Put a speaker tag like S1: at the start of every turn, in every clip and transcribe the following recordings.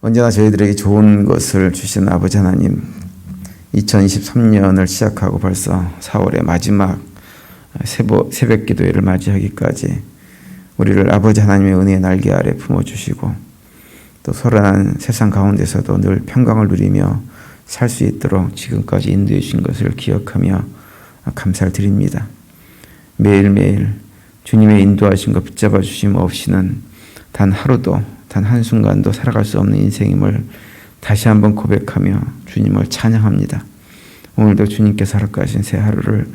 S1: 언제나 저희들에게 좋은 것을 주신 아버지 하나님, 2023년을 시작하고 벌써 4월의 마지막 새벽, 기도회를 맞이하기까지 우리를 아버지 하나님의 은혜의 날개 아래 품어주시고 또 소란한 세상 가운데서도 늘 평강을 누리며 살 수 있도록 지금까지 인도해 주신 것을 기억하며 감사를 드립니다. 매일매일 주님의 인도하신 것 붙잡아 주심 없이는 단 하루도 단 한순간도 살아갈 수 없는 인생임을 다시 한번 고백하며 주님을 찬양합니다. 오늘도 주님께서 허락하신 새 하루를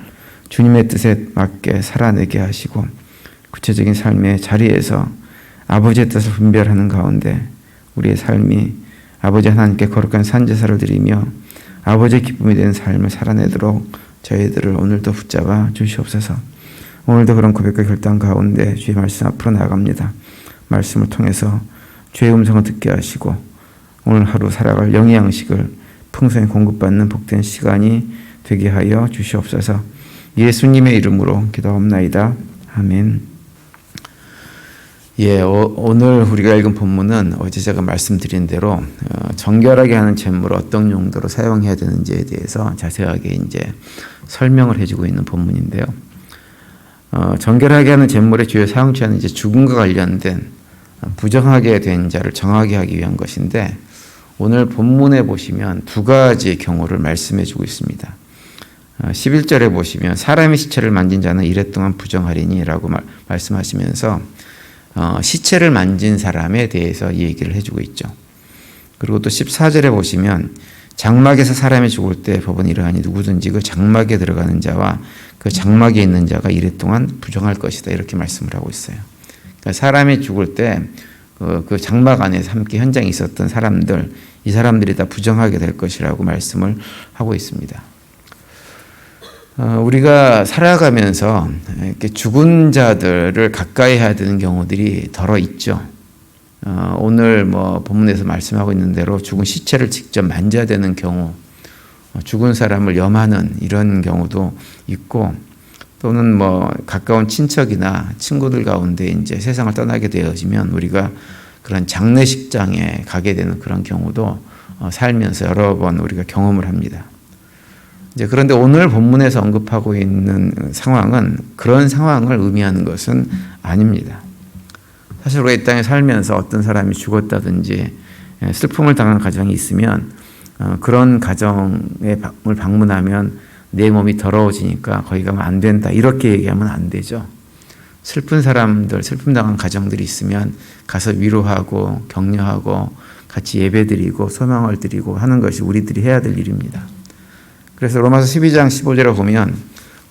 S1: 주님의 뜻에 맞게 살아내게 하시고 구체적인 삶의 자리에서 아버지의 뜻을 분별하는 가운데 우리의 삶이 아버지 하나님께 거룩한 산제사를 드리며 아버지의 기쁨이 되는 삶을 살아내도록 저희들을 오늘도 붙잡아 주시옵소서. 오늘도 그런 고백과 결단 가운데 주의 말씀 앞으로 나갑니다. 말씀을 통해서 주의 음성을 듣게 하시고 오늘 하루 살아갈 영의 양식을 풍성히 공급받는 복된 시간이 되게 하여 주시옵소서. 예수님의 이름으로 기도합나이다. 아멘. 예, 어, 오늘 우리가 읽은 본문은 어제 제가 말씀드린 대로 어, 정결하게 하는 재물을 어떤 용도로 사용해야 되는지에 대해서 자세하게 이제 설명을 해주고 있는 본문인데요. 어, 정결하게 하는 재물의 주요 사용처는 이제 죽음과 관련된 부정하게 된 자를 정하게 하기 위한 것인데 오늘 본문에 보시면 두 가지 경우를 말씀해 주고 있습니다. 11절에 보시면 사람의 시체를 만진 자는 이래 동안 부정하리니라고 말씀하시면서 어, 시체를 만진 사람에 대해서 얘기를 해주고 있죠. 그리고 또 14절에 보시면 장막에서 사람이 죽을 때 법은 이러하니 누구든지 그 장막에 들어가는 자와 그 장막에 있는 자가 이래 동안 부정할 것이다 이렇게 말씀을 하고 있어요. 그러니까 사람이 죽을 때 그, 그 장막 안에서 함께 현장에 있었던 사람들 이 사람들이 다 부정하게 될 것이라고 말씀을 하고 있습니다. 어, 우리가 살아가면서 이렇게 죽은 자들을 가까이 해야 되는 경우들이 덜어 있죠. 어, 오늘 뭐 본문에서 말씀하고 있는 대로 죽은 시체를 직접 만져야 되는 경우, 어, 죽은 사람을 염하는 이런 경우도 있고, 또는 뭐 가까운 친척이나 친구들 가운데 이제 세상을 떠나게 되어지면 우리가 그런 장례식장에 가게 되는 그런 경우도 살면서 여러 번 우리가 경험을 합니다. 이제 그런데 오늘 본문에서 언급하고 있는 상황은 그런 상황을 의미하는 것은 아닙니다. 사실 우리가 이 땅에 살면서 어떤 사람이 죽었다든지 예, 슬픔을 당한 가정이 있으면 어, 그런 가정을 방문하면 내 몸이 더러워지니까 거기 가면 안 된다 이렇게 얘기하면 안 되죠. 슬픈 사람들, 슬픔 당한 가정들이 있으면 가서 위로하고 격려하고 같이 예배드리고 소망을 드리고 하는 것이 우리들이 해야 될 일입니다. 그래서 로마서 12장 15절에 보면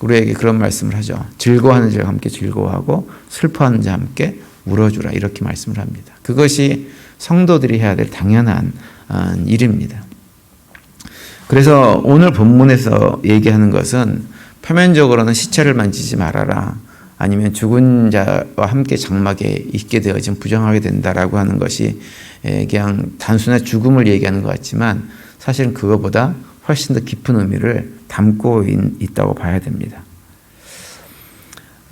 S1: 우리에게 그런 말씀을 하죠. 즐거워하는 자와 함께 즐거워하고 슬퍼하는 자와 함께 울어주라 이렇게 말씀을 합니다. 그것이 성도들이 해야 될 당연한 어, 일입니다. 그래서 오늘 본문에서 얘기하는 것은 표면적으로는 시체를 만지지 말아라. 아니면 죽은 자와 함께 장막에 있게 되어진 부정하게 된다라고 하는 것이 그냥 단순한 죽음을 얘기하는 것 같지만 사실은 그거보다 훨씬 더 깊은 의미를 담고 있다고 봐야 됩니다.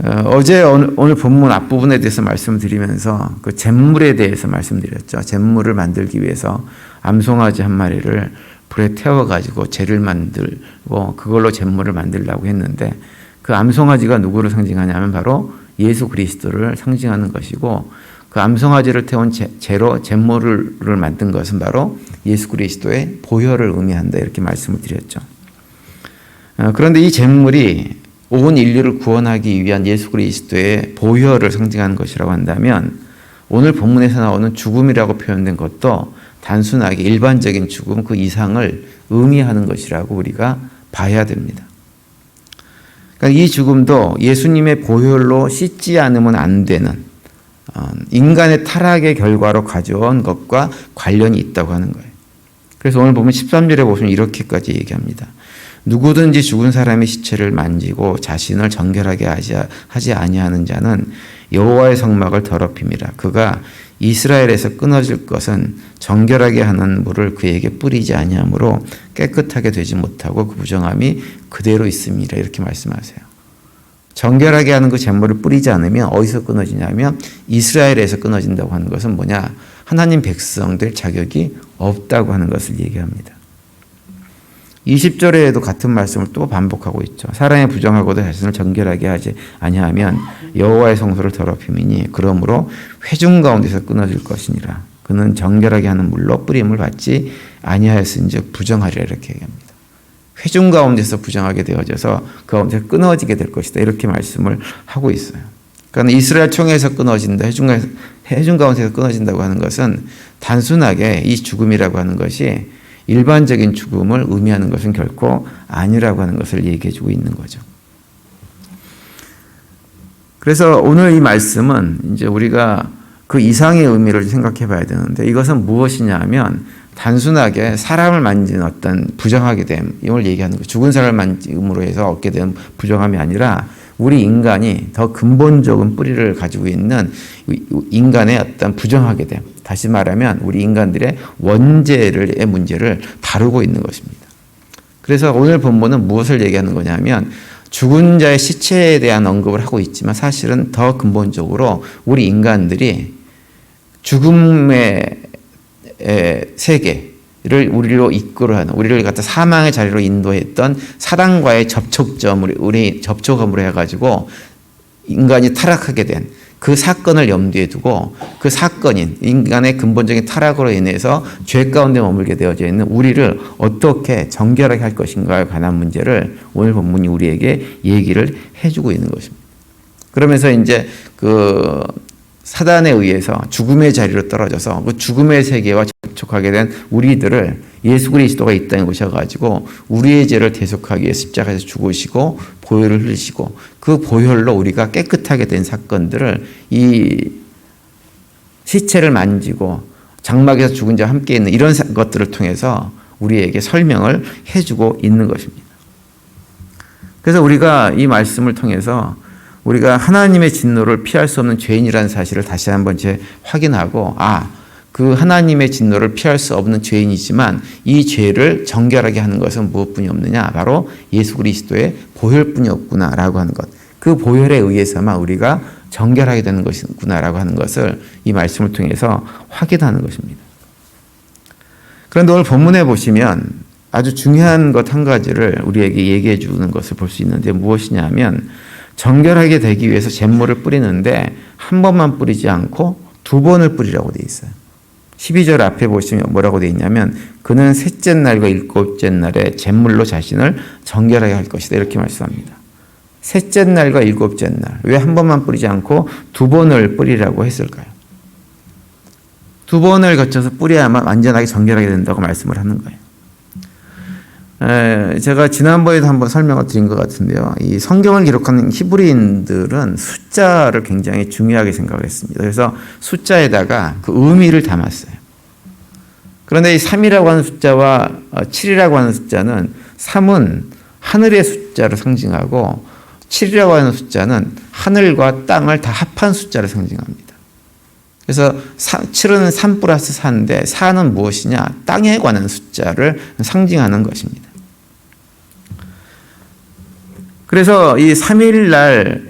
S1: 어, 제 오늘, 오늘 본문 앞부분에 대해서 말씀드리면서 그 잿물에 대해서 말씀드렸죠. 잿물을 만들기 위해서 암송아지 한 마리를 불에 태워가지고 재를 만들고 그걸로 잿물을 만들려고 했는데 그 암송아지가 누구를 상징하냐면 바로 예수 그리스도를 상징하는 것이고 그 암송아지를 태운 재로 잿물을 만든 것은 바로 예수 그리스도의 보혈을 의미한다 이렇게 말씀을 드렸죠. 어, 그런데 이 잿물이 온 인류를 구원하기 위한 예수 그리스도의 보혈을 상징하는 것이라고 한다면 오늘 본문에서 나오는 죽음이라고 표현된 것도 단순하게 일반적인 죽음 그 이상을 의미하는 것이라고 우리가 봐야 됩니다. 그러니까 이 죽음도 예수님의 보혈로 씻지 않으면 안 되는 어, 인간의 타락의 결과로 가져온 것과 관련이 있다고 하는 거예요. 그래서 오늘 보면 13절에 보시면 이렇게까지 얘기합니다. 누구든지 죽은 사람의 시체를 만지고 자신을 정결하게 하지, 아니하는 자는 여호와의 성막을 더럽힙니다. 그가 이스라엘에서 끊어질 것은 정결하게 하는 물을 그에게 뿌리지 아니하므로 깨끗하게 되지 못하고 그 부정함이 그대로 있습니다. 이렇게 말씀하세요. 정결하게 하는 그 재물을 뿌리지 않으면 어디서 끊어지냐면 이스라엘에서 끊어진다고 하는 것은 뭐냐? 하나님 백성 될 자격이 없다고 하는 것을 얘기합니다. 20절에도 같은 말씀을 또 반복하고 있죠. 사랑에 부정하고도 자신을 정결하게 하지 아니하면 여호와의 성소를 더럽힘이니 그러므로 회중 가운데서 끊어질 것이니라. 그는 정결하게 하는 물로 뿌림을 받지 아니하였은즉 부정하리라 이렇게 얘기합니다. 회중 가운데서 부정하게 되어져서 그 가운데 끊어지게 될 것이다 이렇게 말씀을 하고 있어요. 그러니까 이스라엘 총회에서 끊어진다, 회중 가운데서 끊어진다고 하는 것은 단순하게 이 죽음이라고 하는 것이 일반적인 죽음을 의미하는 것은 결코 아니라고 하는 것을 얘기해 주고 있는 거죠. 그래서 오늘 이 말씀은 이제 우리가 그 이상의 의미를 생각해 봐야 되는데 이것은 무엇이냐 하면 단순하게 사람을 만진 어떤 부정하게 됨을 얘기하는 거 죽은 사람을 만짐으로 해서 얻게 된 부정함이 아니라 우리 인간이 더 근본적인 뿌리를 가지고 있는 인간의 어떤 부정하게 됨. 다시 말하면 우리 인간들의 원죄의 문제를 다루고 있는 것입니다. 그래서 오늘 본문은 무엇을 얘기하는 거냐면 죽은 자의 시체에 대한 언급을 하고 있지만 사실은 더 근본적으로 우리 인간들이 죽음의 세계 를 우리로 이끌어하는 우리를 갖다 사망의 자리로 인도했던 사단과의 접촉점을 우리 접촉함으로 해가지고 인간이 타락하게 된 그 사건을 염두에 두고 그 사건인 인간의 근본적인 타락으로 인해서 죄 가운데 머물게 되어져 있는 우리를 어떻게 정결하게 할 것인가에 관한 문제를 오늘 본문이 우리에게 얘기를 해주고 있는 것입니다. 그러면서 이제 그 사단에 의해서 죽음의 자리로 떨어져서 그 죽음의 세계와 접촉하게 된 우리들을 예수 그리스도가 이 땅에 오셔가지고 우리의 죄를 대속하기 위해 십자가에서 죽으시고 보혈을 흘리시고 그 보혈로 우리가 깨끗하게 된 사건들을 이 시체를 만지고 장막에서 죽은 자와 함께 있는 이런 것들을 통해서 우리에게 설명을 해주고 있는 것입니다. 그래서 우리가 이 말씀을 통해서 우리가 하나님의 진노를 피할 수 없는 죄인이라는 사실을 다시 한번 제 확인하고 아, 그 하나님의 진노를 피할 수 없는 죄인이지만 이 죄를 정결하게 하는 것은 무엇뿐이 없느냐? 바로 예수 그리스도의 보혈뿐이 없구나라고 하는 것. 그 보혈에 의해서만 우리가 정결하게 되는 것이구나라고 하는 것을 이 말씀을 통해서 확인하는 것입니다. 그런데 오늘 본문에 보시면 아주 중요한 것 한 가지를 우리에게 얘기해 주는 것을 볼 수 있는데 무엇이냐면 정결하게 되기 위해서 잿물을 뿌리는데 한 번만 뿌리지 않고 두 번을 뿌리라고 돼 있어요. 12절 앞에 보시면 뭐라고 돼 있냐면 그는 셋째 날과 일곱째 날에 잿물로 자신을 정결하게 할 것이다 이렇게 말씀합니다. 셋째 날과 일곱째 날. 왜 한 번만 뿌리지 않고 두 번을 뿌리라고 했을까요? 두 번을 거쳐서 뿌려야만 완전하게 정결하게 된다고 말씀을 하는 거예요. 제가 지난번에도 한번 설명을 드린 것 같은데요. 이 성경을 기록하는 히브리인들은 숫자를 굉장히 중요하게 생각했습니다. 그래서 숫자에다가 그 의미를 담았어요. 그런데 이 3이라고 하는 숫자와 7이라고 하는 숫자는 3은 하늘의 숫자를 상징하고 7이라고 하는 숫자는 하늘과 땅을 다 합한 숫자를 상징합니다. 그래서 7은 3 플러스 4인데 4는 무엇이냐? 땅에 관한 숫자를 상징하는 것입니다. 그래서 이 3일 날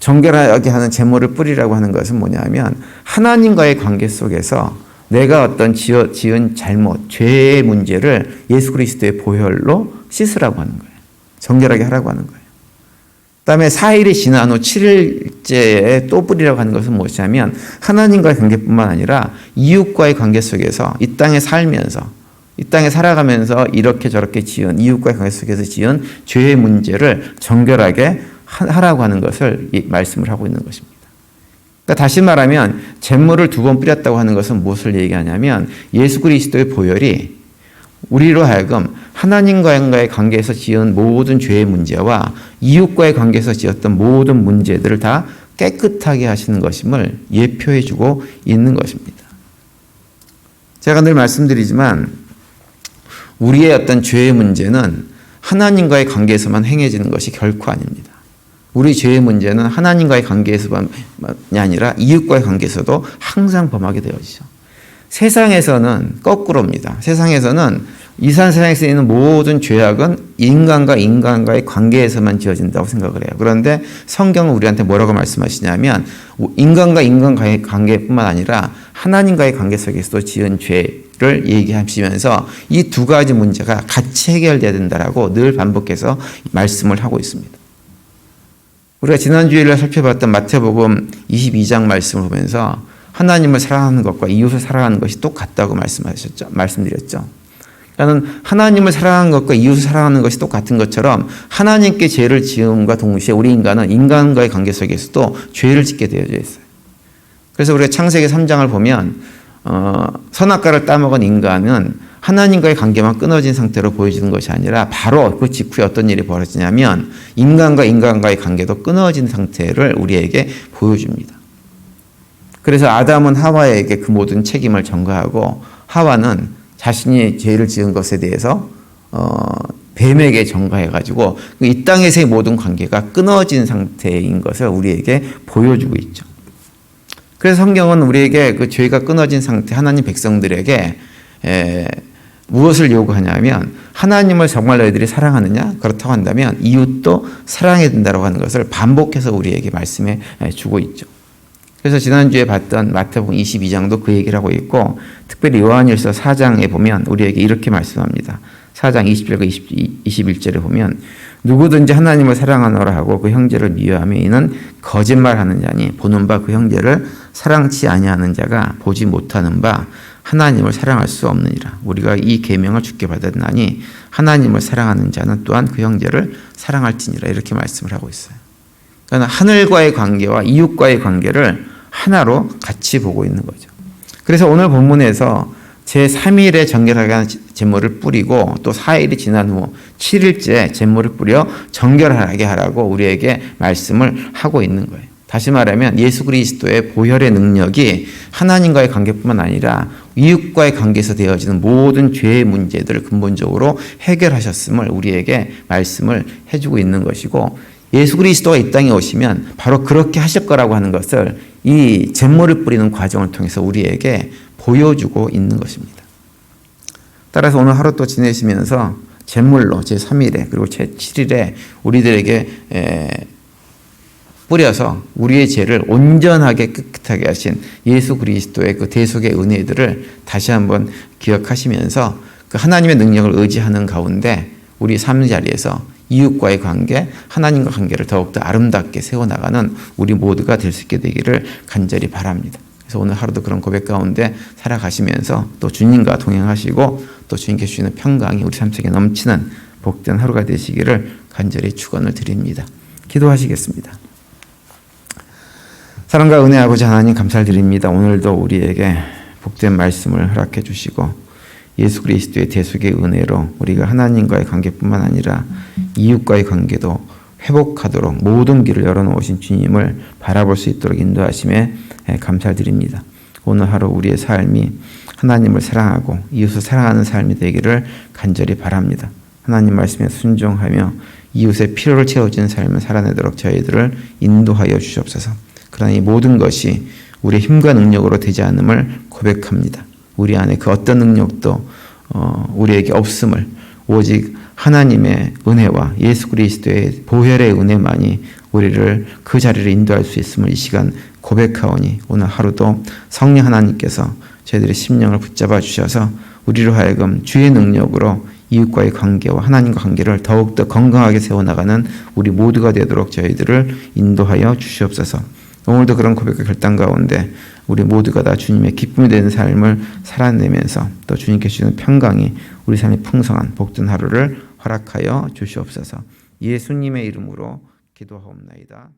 S1: 정결하게 하는 제물을 뿌리라고 하는 것은 뭐냐면 하나님과의 관계 속에서 내가 어떤 지어, 지은 잘못, 죄의 문제를 예수 그리스도의 보혈로 씻으라고 하는 거예요. 정결하게 하라고 하는 거예요. 그다음에 4일이 지난 후 7일째에 또 뿌리라고 하는 것은 무엇이냐면 하나님과의 관계뿐만 아니라 이웃과의 관계 속에서 이 땅에 살면서 이 땅에 살아가면서 이렇게 저렇게 지은 이웃과의 관계 속에서 지은 죄의 문제를 정결하게 하라고 하는 것을 말씀을 하고 있는 것입니다. 그러니까 다시 말하면 잿물을 두 번 뿌렸다고 하는 것은 무엇을 얘기하냐면 예수 그리스도의 보혈이 우리로 하여금 하나님과의 관계에서 지은 모든 죄의 문제와 이웃과의 관계에서 지었던 모든 문제들을 다 깨끗하게 하시는 것임을 예표해 주고 있는 것입니다. 제가 늘 말씀드리지만 우리의 어떤 죄의 문제는 하나님과의 관계에서만 행해지는 것이 결코 아닙니다. 우리 죄의 문제는 하나님과의 관계에서만이 아니라 이웃과의 관계에서도 항상 범하게 되어지죠. 세상에서는 거꾸로입니다. 세상에서는 이산 세상에서 있는 모든 죄악은 인간과 인간과의 관계에서만 지어진다고 생각을 해요. 그런데 성경은 우리한테 뭐라고 말씀하시냐면 인간과 인간 관계뿐만 아니라 하나님과의 관계 속에서도 지은 죄 를 얘기하시면서 이 두 가지 문제가 같이 해결돼야 된다라고 늘 반복해서 말씀을 하고 있습니다. 우리가 지난주일에 살펴봤던 마태복음 22장 말씀을 보면서 하나님을 사랑하는 것과 이웃을 사랑하는 것이 똑같다고 말씀하셨죠. 말씀드렸죠. 나는 하나님을 사랑하는 것과 이웃을 사랑하는 것이 똑같은 것처럼 하나님께 죄를 지음과 동시에 우리 인간은 인간과의 관계 속에서도 죄를 짓게 되어져 있어요. 그래서 우리가 창세기 3장을 보면 어, 선악과를 따먹은 인간은 하나님과의 관계만 끊어진 상태로 보여지는 것이 아니라 바로 그 직후에 어떤 일이 벌어지냐면 인간과 인간과의 관계도 끊어진 상태를 우리에게 보여줍니다. 그래서 아담은 하와에게 그 모든 책임을 전가하고 하와는 자신이 죄를 지은 것에 대해서 어, 뱀에게 전가해가지고 이 땅에서의 모든 관계가 끊어진 상태인 것을 우리에게 보여주고 있죠. 그래서 성경은 우리에게 그 죄가 끊어진 상태 하나님 백성들에게 에, 무엇을 요구하냐면 하나님을 정말 너희들이 사랑하느냐 그렇다고 한다면 이웃도 사랑해야 된다고 하는 것을 반복해서 우리에게 말씀해 주고 있죠. 그래서 지난주에 봤던 마태복음 22장도 그 얘기를 하고 있고 특별히 요한일서 4장에 보면 우리에게 이렇게 말씀합니다. 4장 20절과 21절에 보면 누구든지 하나님을 사랑하노라 하고 그 형제를 미워하며 이는 거짓말하는 자니 보는 바 그 형제를 사랑치 아니하는 자가 보지 못하는 바 하나님을 사랑할 수 없느니라. 우리가 이 계명을 주께 받았나니 하나님을 사랑하는 자는 또한 그 형제를 사랑할지니라 이렇게 말씀을 하고 있어요. 그러니까 하늘과의 관계와 이웃과의 관계를 하나로 같이 보고 있는 거죠. 그래서 오늘 본문에서 제3일에 정결하게 하는 제물을 뿌리고 또 4일이 지난 후 7일째 제물을 뿌려 정결하게 하라고 우리에게 말씀을 하고 있는 거예요. 다시 말하면 예수 그리스도의 보혈의 능력이 하나님과의 관계뿐만 아니라 이웃과의 관계에서 되어지는 모든 죄의 문제들을 근본적으로 해결하셨음을 우리에게 말씀을 해주고 있는 것이고 예수 그리스도가 이 땅에 오시면 바로 그렇게 하실 거라고 하는 것을 이 잿물을 뿌리는 과정을 통해서 우리에게 보여주고 있는 것입니다. 따라서 오늘 하루 또 지내시면서 잿물로 제3일에 그리고 제7일에 우리들에게 뿌려서 우리의 죄를 온전하게 깨끗하게 하신 예수 그리스도의 그 대속의 은혜들을 다시 한번 기억하시면서 그 하나님의 능력을 의지하는 가운데 우리 삶 자리에서 이웃과의 관계, 하나님과 관계를 더욱더 아름답게 세워나가는 우리 모두가 될 수 있게 되기를 간절히 바랍니다. 그래서 오늘 하루도 그런 고백 가운데 살아가시면서 또 주님과 동행하시고 또 주님께 주시는 평강이 우리 삶 속에 넘치는 복된 하루가 되시기를 간절히 축원을 드립니다. 기도하시겠습니다. 사랑과 은혜 아버지 하나님 감사드립니다. 오늘도 우리에게 복된 말씀을 허락해 주시고 예수 그리스도의 대속의 은혜로 우리가 하나님과의 관계뿐만 아니라 이웃과의 관계도 회복하도록 모든 길을 열어놓으신 주님을 바라볼 수 있도록 인도하심에 감사드립니다. 오늘 하루 우리의 삶이 하나님을 사랑하고 이웃을 사랑하는 삶이 되기를 간절히 바랍니다. 하나님 말씀에 순종하며 이웃의 필요를 채워주는 삶을 살아내도록 저희들을 인도하여 주시옵소서. 그러나 이 모든 것이 우리의 힘과 능력으로 되지 않음을 고백합니다. 우리 안에 그 어떤 능력도 어, 우리에게 없음을 오직 하나님의 은혜와 예수 그리스도의 보혈의 은혜만이 우리를 그 자리를 인도할 수 있음을 이 시간 고백하오니 오늘 하루도 성령 하나님께서 저희들의 심령을 붙잡아 주셔서 우리로 하여금 주의 능력으로 이웃과의 관계와 하나님과 관계를 더욱더 건강하게 세워나가는 우리 모두가 되도록 저희들을 인도하여 주시옵소서. 오늘도 그런 고백과 결단 가운데 우리 모두가 다 주님의 기쁨이 되는 삶을 살아내면서 또 주님께 주시는 평강이 우리 삶의 풍성한 복된 하루를 허락하여 주시옵소서. 예수님의 이름으로 기도하옵나이다.